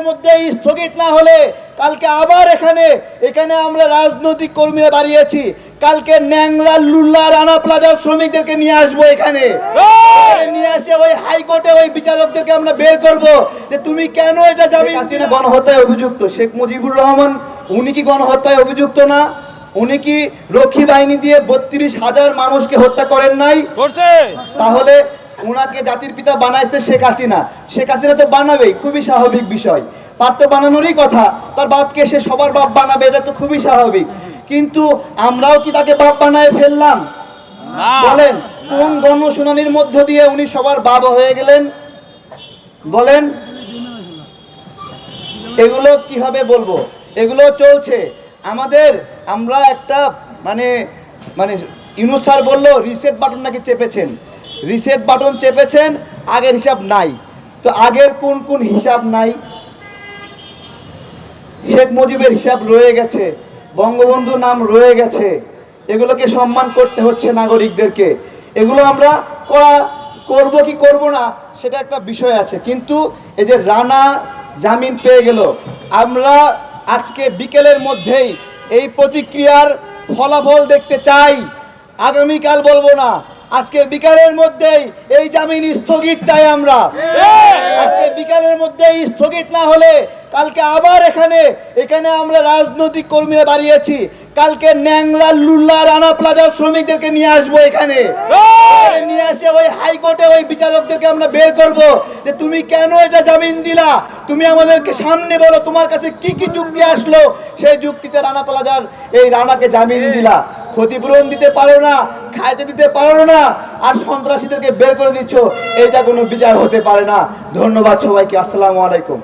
বিকালের মধ্যে স্থগিত না হলে কালকে আবার এখানে এখানে আমরা রাজনৈতিক কর্মীরা দাঁড়িয়েছি। কালকে ন্যাংরা লুল্লা রানা প্লাজার শ্রমিকদেরকে নিয়ে আসব এখানে। নিয়ে আসে ওই হাইকোর্টে ওই বিচারকদেরকে আমরা বের করব। যে তুমি কেন এটা যাবে গণহত্যায় অভিযুক্ত। শেখ মুজিবুর রহমান উনি কি গণহত্যায় অভিযুক্ত না? উনি কি রক্ষী বাহিনী দিয়ে বত্রিশ হাজার মানুষকে হত্যা করেন নাই? করছে তাহলে ওনাকে জাতির পিতা বানাইছে শেখ হাসিনা। শেখ হাসিনা তো বানাবেই খুবই স্বাভাবিক বিষয়। পার তো বানানোরই কথা তার বাপকে সে সবার বাপ বানাবে এটা তো খুবই স্বাভাবিক। কিন্তু আমরাও কি তাকে বাপ বানায় ফেললাম? বলেন কোন গণশুনানির মধ্য দিয়ে উনি সবার বাবা হয়ে গেলেন? বলেন। এগুলো কীভাবে বলব? এগুলো চলছে। আমাদের আমরা একটা মানে মানে ইউনুস স্যার বলল রিসেট বাটন নাকি চেপেছেন। রিসেট বাটন চেপেছেন, আগের হিসাব নাই। তো আগের কোন কোন হিসাব নাই? শেখ মুজিবের হিসাব রয়ে গেছে বঙ্গবন্ধু নাম রয়ে গেছে। এগুলোকে সম্মান করতে হচ্ছে নাগরিকদেরকে। এগুলো আমরা করা, করব কি করব না, সেটা একটা বিষয় আছে। কিন্তু এই যে রানা জামিন পেয়ে গেল, আমরা আজকে বিকেলের মধ্যেই এই প্রতিক্রিয়ার ফলাফল দেখতে চাই। আগামীকাল বলব না আজকে বিকালের মধ্যেই এই জামিন স্থগিত চাই আমরা। আজকে বিকালের মধ্যে স্থগিত না হলে কালকে আবার এখানে এখানে আমরা রাজনৈতিক কর্মীরা দাঁড়িয়েছি। কালকে ন্যাংলা লুল্লা রানা প্লাজার শ্রমিকদেরকে নিয়ে আসব এখানে। এখানে নিয়ে আসে ওই হাইকোর্টে ওই বিচারকদেরকে আমরা বের করব যে তুমি কেন এটা জামিন দিলা? তুমি আমাদেরকে সামনে বলো, তোমার কাছে কি কি যুক্তি আসলো? সেই যুক্তিতে রানা প্লাজার এই রানাকে জামিন দিলা। ক্ষতিপূরণ দিতে পারো না খাইতে দিতে পারো না। আর সন্ত্রাসীদেরকে বের করে দিচ্ছ এটা কোনো বিচার হতে পারে না। ধন্যবাদ সবাইকে। আসসালামু আলাইকুম।